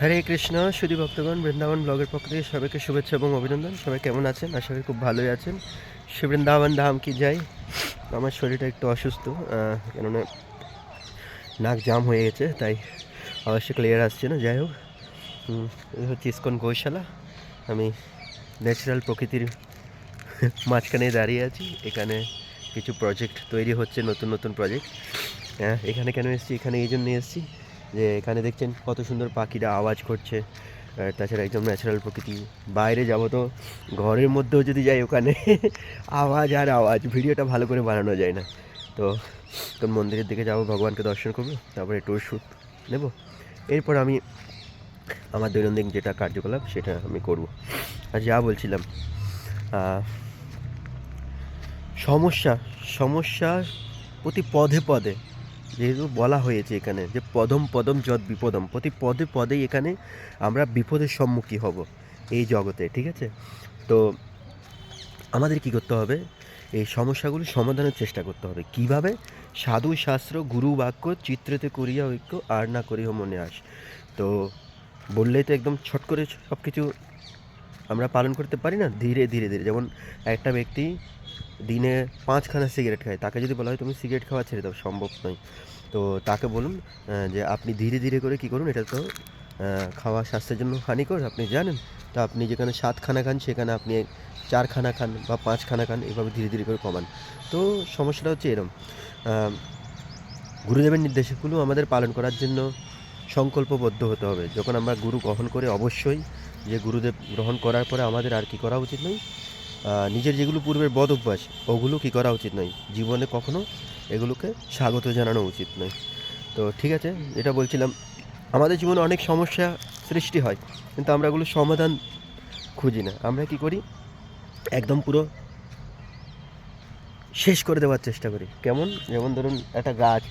হরে কৃষ্ণ সুধী ভক্তগণ, বৃন্দাবন ব্লগের পক্ষ থেকে সবাইকে শুভেচ্ছা এবং অভিনন্দন। সবাই কেমন আছেন? আশা করি খুব ভালোই আছেন। শ্রী বৃন্দাবন ধাম কি যাই, আমার শরীরটা একটু অসুস্থ কেননা নাক জাম হয়ে গেছে, তাই অবশ্যই ক্লিয়ার আসছে না, যাই হোক। হচ্ছে ইস্কন গৌশালা। আমি ন্যাচারাল প্রকৃতির মাঝখানে দাঁড়িয়ে আছি। এখানে কিছু প্রজেক্ট তৈরি হচ্ছে, নতুন নতুন প্রজেক্ট হ্যাঁ এখানে কেন এসেছি? এখানে এই জন্য এসেছি। যে এখানে দেখছেন কত সুন্দর পাখিরা আওয়াজ করছে। তাছাড়া একদম ন্যাচারাল প্রকৃতি। বাইরে যাব তো ঘরের মধ্যেও যদি যাই ওখানে আওয়াজ আর আওয়াজ, ভিডিওটা ভালো করে বানানো যায় না। তো কোন মন্দিরের দিকে যাব, ভগবানকে দর্শন করব, তারপরে একটু ওষুধ নেব। এরপর আমি আমার দৈনন্দিন যেটা কার্যকলাপ সেটা আমি করব। আর যা বলছিলাম সমস্যা, সমস্যার প্রতি পদে পদে যেহেতু বলা হয়েছে এখানে যে পদম পদম যদ বিপদম, প্রতি পদে পদেই এখানে আমরা বিপদের সম্মুখীন হব এই জগতে, ঠিক আছে? তো আমাদের কি করতে হবে? এই সমস্যাগুলি সমাধানের চেষ্টা করতে হবে। কীভাবে? সাধু শাস্ত্র, গুরু বাক্য, চিত্রতে করিয়া ঐক্য, আর না করিয়া মনে আস। তো বললেই তো একদম ছট করে সব কিছু আমরা পালন করতে পারি না, ধীরে ধীরে ধীরে। যেমন একটা ব্যক্তি দিনে পাঁচখানা সিগারেট খায়, তাকে যদি বলা হয় তুমি সিগারেট খাওয়া ছেড়ে দাও, সম্ভব নয়। তো তাকে বলুন যে আপনি ধীরে ধীরে করে কি করুন, এটা তো খাওয়া স্বাস্থ্যের জন্য হানিকর, আপনি জানেন। তো আপনি যেখানে সাতখানা খান, সেখানে আপনি চারখানা খান বা পাঁচখানা খান, এভাবে ধীরে ধীরে করে কমান। তো সমস্যাটা হচ্ছে এরম গুরুদেবের নির্দেশগুলো আমাদের পালন করার জন্য সংকল্পবদ্ধ হতে হবে। যখন আমরা গুরু গ্রহণ করে, অবশ্যই যে গুরুদেব গ্রহণ করার পরে আমাদের আর কি করা উচিত নয়? নিজের যেগুলো পূর্বের বদ অভ্যাস, ওগুলো কি করা উচিত নয়? জীবনে কখনো এগুলোকে স্বাগত জানানো উচিত নয়। তো ঠিক আছে, এটা বলছিলাম। আমাদের জীবনে অনেক সমস্যা সৃষ্টি হয়, কিন্তু আমরা এগুলো সমাধান খুঁজি না। আমরা কি করি? একদম পুরো শেষ করে দেওয়ার চেষ্টা করি। কেমন? যেমন ধরুন একটা গাছ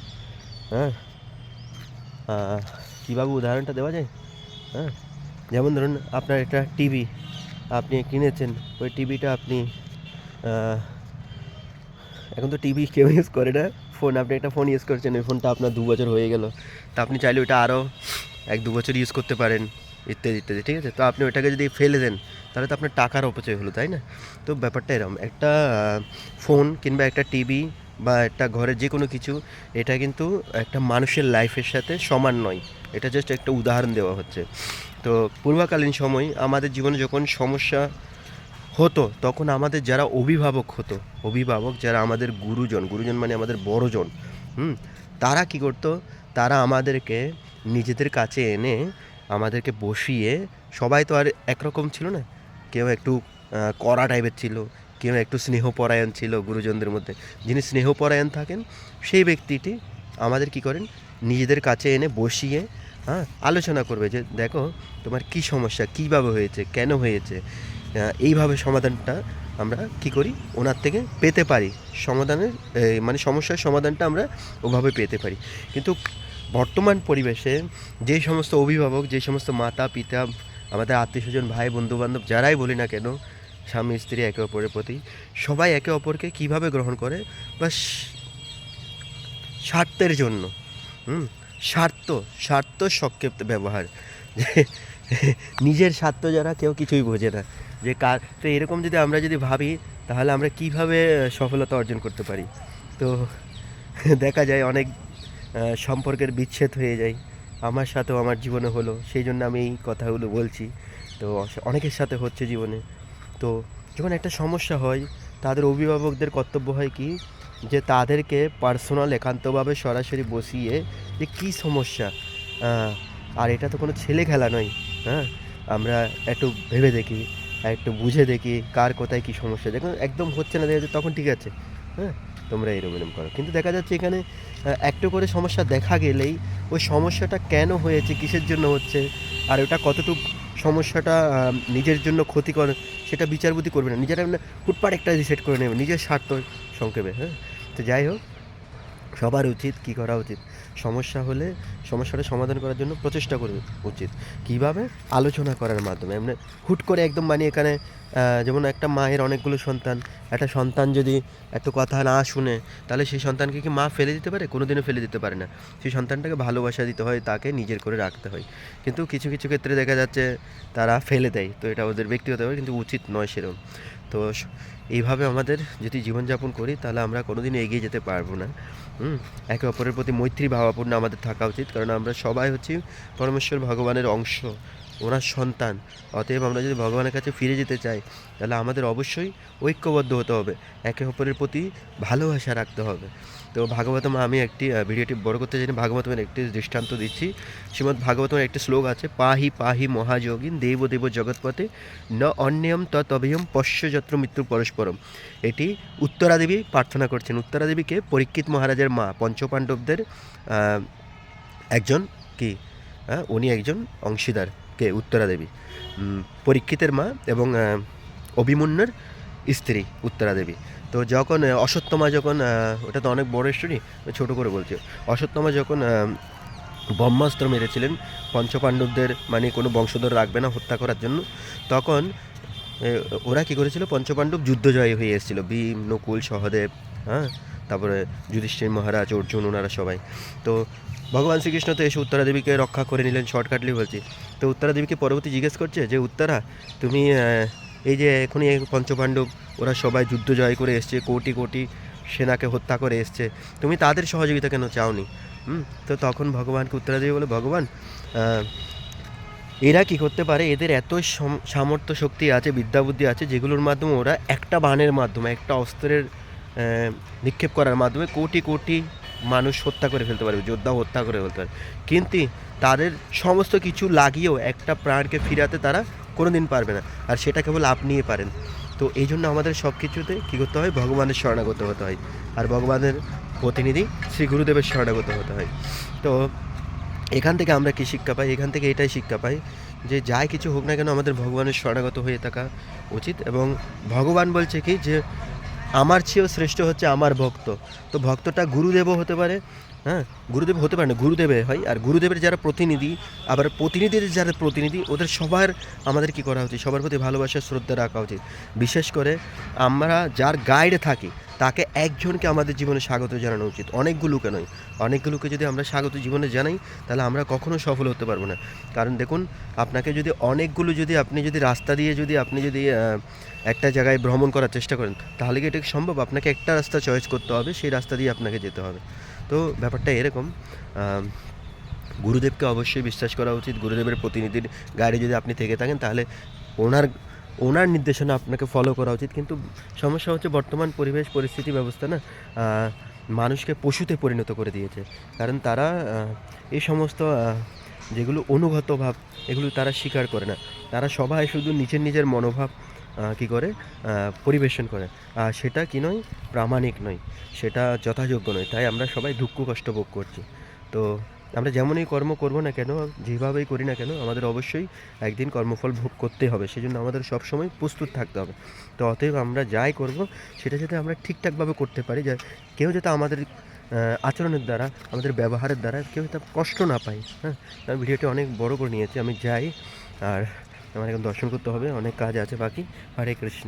হ্যাঁ? কীভাবে উদাহরণটা দেওয়া যায়? হ্যাঁ? যেমন ধরুন আপনার একটা টিভি আপনি কিনেছেন, ওই টিভিটা আপনি এখন তো টিভি কেউ ইউজ করে না। ফোন আপনি একটা ফোন ইউজ করছেন, ওই ফোনটা আপনার দু বছর হয়ে গেল। তা আপনি চাইলে ওইটা আরও এক দু বছর ইউজ করতে পারেন, ইত্যাদি ইত্যাদি, ঠিক আছে? তো আপনি ওইটাকে যদি ফেলে দেন, তাহলে তো আপনার টাকার অপচয় হলো, তাই না? তো ব্যাপারটা এরকম একটা ফোন কিংবা একটা টিভি বা একটা ঘরের যে কোনো কিছু, এটা কিন্তু একটা মানুষের লাইফের সাথে সমান নয়। এটা জাস্ট একটা উদাহরণ দেওয়া হচ্ছে। তো পূর্বকালীন সময় আমাদের জীবনে যখন সমস্যা হতো, তখন আমাদের যারা অভিভাবক হতো, অভিভাবক যারা আমাদের গুরুজন গুরুজন মানে আমাদের বড়জন, হুম, তারা কি করতো? তারা আমাদেরকে নিজেদের কাছে এনে আমাদেরকে বসিয়ে, সবাই তো আর একরকম ছিল না। কেউ একটু কড়া টাইপের ছিল কেউ একটু স্নেহপরায়ণ ছিল গুরুজনদের মধ্যে। যিনি স্নেহপরায়ণ থাকেন, সেই ব্যক্তিটি আমাদের কি করেন? নিজেদের কাছে এনে বসিয়ে হ্যাঁ আলোচনা করবে যে, দেখো, তোমার কি সমস্যা? কীভাবে হয়েছে? কেন হয়েছে? এইভাবে সমাধানটা আমরা কি করি? ওনার থেকে পেতে পারি। সমাধানের মানে সমস্যার সমাধানটা আমরা ওভাবে পেতে পারি। কিন্তু বর্তমান পরিবেশে যে সমস্ত অভিভাবক, যে সমস্ত মাতা পিতা আমাদের আত্মীয় স্বজন ভাই বন্ধু বান্ধব যারাই বলি না কেন স্বামী, স্ত্রী একে অপরের প্রতি, সবাই একে অপরকে কীভাবে গ্রহণ করে? বা স্বার্থের জন্য। হুম? স্বার্থ স্বার্থ সংক্ষেপ ব্যবহার। নিজের স্বার্থ যারা কেউ কিছুই বোঝে না। যে কার, তো এরকম যদি আমরা যদি ভাবি, তাহলে আমরা কীভাবে সফলতা অর্জন করতে পারি? তো দেখা যায় অনেক সম্পর্কের বিচ্ছেদ হয়ে যায়। আমার সাথেও আমার জীবনে হলো। সেই জন্য আমি এই কথাগুলো বলছি। তো অনেকের সাথে হচ্ছে জীবনে। তো যখন একটা সমস্যা হয়, তাদের অভিভাবকদের কর্তব্য হয় কি? যে তাদেরকে পার্সোনাল একান্তভাবে সরাসরি বসিয়ে যে কী সমস্যা আর এটা তো কোনো ছেলে খেলা নয় হ্যাঁ? আমরা একটু ভেবে দেখি একটু বুঝে দেখি কার কোথায় কী সমস্যা। যখন একদম হচ্ছে না, দেখা যাচ্ছে তখন ঠিক আছে হ্যাঁ? তোমরা এরকম এরকম করো। কিন্তু দেখা যাচ্ছে এখানে একটু করে সমস্যা দেখা গেলেই ওই সমস্যাটা কেন হয়েছে, কিসের জন্য হচ্ছে, আর ওটা কতটুকু সমস্যাটা নিজের জন্য ক্ষতিকর, সেটা বিচারবুদ্ধি করবে না। নিজেরা না হুটপাট একটা রিসেট করে নেবে, নিজের স্বার্থ সংক্ষেপে হ্যাঁ? তো যাই হোক সবার উচিত কি করা উচিত? সমস্যা হলে সমস্যাটা সমাধান করার জন্য প্রচেষ্টা করা উচিত। কীভাবে? আলোচনা করার মাধ্যমে। এমনি হুট করে একদম মানে এখানে যেমন একটা মায়ের অনেকগুলো সন্তান, একটা সন্তান যদি এত কথা না শুনে, তাহলে সেই সন্তানকে কি মা ফেলে দিতে পারে? কোনোদিনও ফেলে দিতে পারে না। সেই সন্তানটাকে ভালোবাসা দিতে হয়, তাকে নিজের করে রাখতে হয়। কিন্তু কিছু কিছু ক্ষেত্রে দেখা যাচ্ছে তারা ফেলে দেয়। তো এটা ওদের ব্যক্তিগত ব্যাপার, কিন্তু উচিত নয় সেরকম। তো এইভাবে আমাদের যদি জীবনযাপন করি, তাহলে আমরা কোনোদিন এগিয়ে যেতে পারব না। হুম? একে অপরের প্রতি মৈত্রী ভাবাপূর্ণ আমাদের থাকা উচিত, কারণ আমরা সবাই হচ্ছি পরমেশ্বর ভগবানের অংশ। ওনার সন্তান। অতএব আমরা যদি ভগবানের কাছে ফিরে যেতে চাই, তাহলে আমাদের অবশ্যই ঐক্যবদ্ধ হতে হবে। একে অপরের প্রতি ভালোবাসা রাখতে হবে। তো ভাগবতম, আমি একটি ভিডিওটি বড় করতে চাই ভাগবতমের একটি দৃষ্টান্ত দিচ্ছি। শ্রীমদ্ ভাগবতমের একটি শ্লোক আছে, পাহি পাহি মহাযোগিন দেব দেব জগৎপথে ন অন্যম তবিয়ম পশ্যযত্র মৃত্যু পরস্পরম। এটি উত্তরাদেবী প্রার্থনা করছেন। উত্তরাদেবীকে পরীক্ষিত মহারাজের মা পঞ্চপাণ্ডবদের একজন কি উনি একজন অংশীদার। কে উত্তরা দেবী। পরীক্ষিতের মা এবং অভিমন্যুর স্ত্রী উত্তরাদেবী তো যখন অশ্বত্থমা যখন ওটা তো অনেক বড় স্টোরি ছোট করে বলছি। অশ্বত্থমা যখন ব্রহ্মাস্ত্র মেরেছিলেন, পঞ্চপাণ্ডবদের মানে কোনো বংশধর রাখবে না হত্যা করার জন্য, তখন ওরা কী করেছিল? পঞ্চপাণ্ডব যুদ্ধ জয় হয়ে এসেছিল। ভীম, নকুল, সহদেব হ্যাঁ? তারপরে যুধিষ্ঠির মহারাজ, অর্জুন, ওনারা সবাই। তো ভগবান শ্রীকৃষ্ণ তো এসে উত্তরা দেবীকে রক্ষা করে নিলেন, শর্টকাটলি বলছি। তো উত্তরা দেবীকে পরবর্তী জিজ্ঞেস করছে যে, উত্তরা, তুমি এই যে এখনই পঞ্চপাণ্ডব, ওরা সবাই যুদ্ধ জয় করে এসছে, কোটি কোটি সেনাকে হত্যা করে এসছে, তুমি তাদের সহযোগিতা কেন চাওনি? হুম, তো তখন ভগবানকে উত্তরা দেবী বলে, ভগবান এরা কি করতে পারে? এদের এত সম- সামর্থ্য শক্তি আছে, বিদ্যা বুদ্ধি আছে, যেগুলোর মাধ্যমে ওরা একটা বাণের মাধ্যমে, একটা অস্ত্রের নিক্ষেপ করার মাধ্যমে কোটি কোটি মানুষ হত্যা করে ফেলতে পারবে যোদ্ধা হত্যা করে ফেলতে পারে কিন্তু তাদের সমস্ত কিছু লাগিয়েও একটা প্রাণকে ফিরাতে তারা কোনো দিন পারবে না। আর সেটা কেবল আপনিই পারেন। তো এই জন্য আমাদের সব কিছুতে কী করতে হয়? ভগবানের শরণাগত হতে হয়। আর ভগবানের প্রতিনিধি শ্রী গুরুদেবের শরণাগত হতে হয়। তো এখান থেকে আমরা কী শিক্ষা পাই? এখান থেকে এটাই শিক্ষা পাই যে যাই কিছু হোক না কেন আমাদের ভগবানের শরণাগত হয়ে থাকা উচিত এবং ভগবান বলছে কি যে আমার চেয়েও শ্রেষ্ঠ হচ্ছে আমার ভক্ত। তো ভক্তটা গুরুদেবও হতে পারে হ্যাঁ গুরুদেব হতে পারে না গুরুদেবের হয়, আর গুরুদেবের যারা প্রতিনিধি, আবার প্রতিনিধিদের যারা প্রতিনিধি, ওদের সবার আমাদের কি করা উচিত? সবার প্রতি ভালোবাসা, শ্রদ্ধা রাখা উচিত। বিশেষ করে আমরা যার গাইডে থাকি, তাকে একজনকে আমাদের জীবনে স্বাগত জানানো উচিত। অনেকগুলোকে নয়, অনেকগুলোকে যদি আমরা স্বাগত জীবনে জানাই, তাহলে আমরা কখনো সফল হতে পারব না। কারণ দেখুন, আপনাকে যদি অনেকগুলো যদি আপনি যদি রাস্তা দিয়ে যদি আপনি যদি একটা জায়গায় ভ্রমণ করার চেষ্টা করেন, তাহলে কি এটা সম্ভব? আপনাকে একটা রাস্তা চয়েস করতে হবে, সেই রাস্তা দিয়ে আপনাকে যেতে হবে। তো ব্যাপারটা এরকম গুরুদেবকে অবশ্যই বিশ্বাস করা উচিত। গুরুদেবের প্রতিনিধির গাড়ি যদি আপনি থেকে থাকেন, তাহলে ওনার ওনার নির্দেশনা আপনাকে ফলো করা উচিত। কিন্তু সমস্যা হচ্ছে বর্তমান পরিবেশ, পরিস্থিতি ব্যবস্থা না মানুষকে পশুতে পরিণত করে দিয়েছে। কারণ তারা এই সমস্ত যেগুলো অনুগত ভাব, এগুলো তারা স্বীকার করে না। তারা সবাই শুধু নিজের নিজের মনোভাব কী করে? পরিবেশন করে। আর সেটা কি নয়? প্রামাণিক নয়। সেটা যথাযোগ্য নয়। তাই আমরা সবাই দুঃখ কষ্ট ভোগ করছি। তো আমরা যেমনই কর্ম করব না কেন, যেভাবেই করি না কেন, আমাদের অবশ্যই একদিন কর্মফল ভোগ করতে হবে। সেজন্য আমাদের সবসময় প্রস্তুত থাকতে হবে। তো অতএব আমরা যাই করব, সেটা যাতে আমরা ঠিকঠাকভাবে করতে পারি, যা কেউ যাতে আমাদের আচরণের দ্বারা, আমাদের ব্যবহারের দ্বারা কেউ যাতে কষ্ট না পায়। হ্যাঁ? ভিডিওটি অনেক বড় করে নিয়েছি, আমি যাই। আর আমার এখন দর্শন করতে হবে অনেক কাজ আছে বাকি। হরে কৃষ্ণ।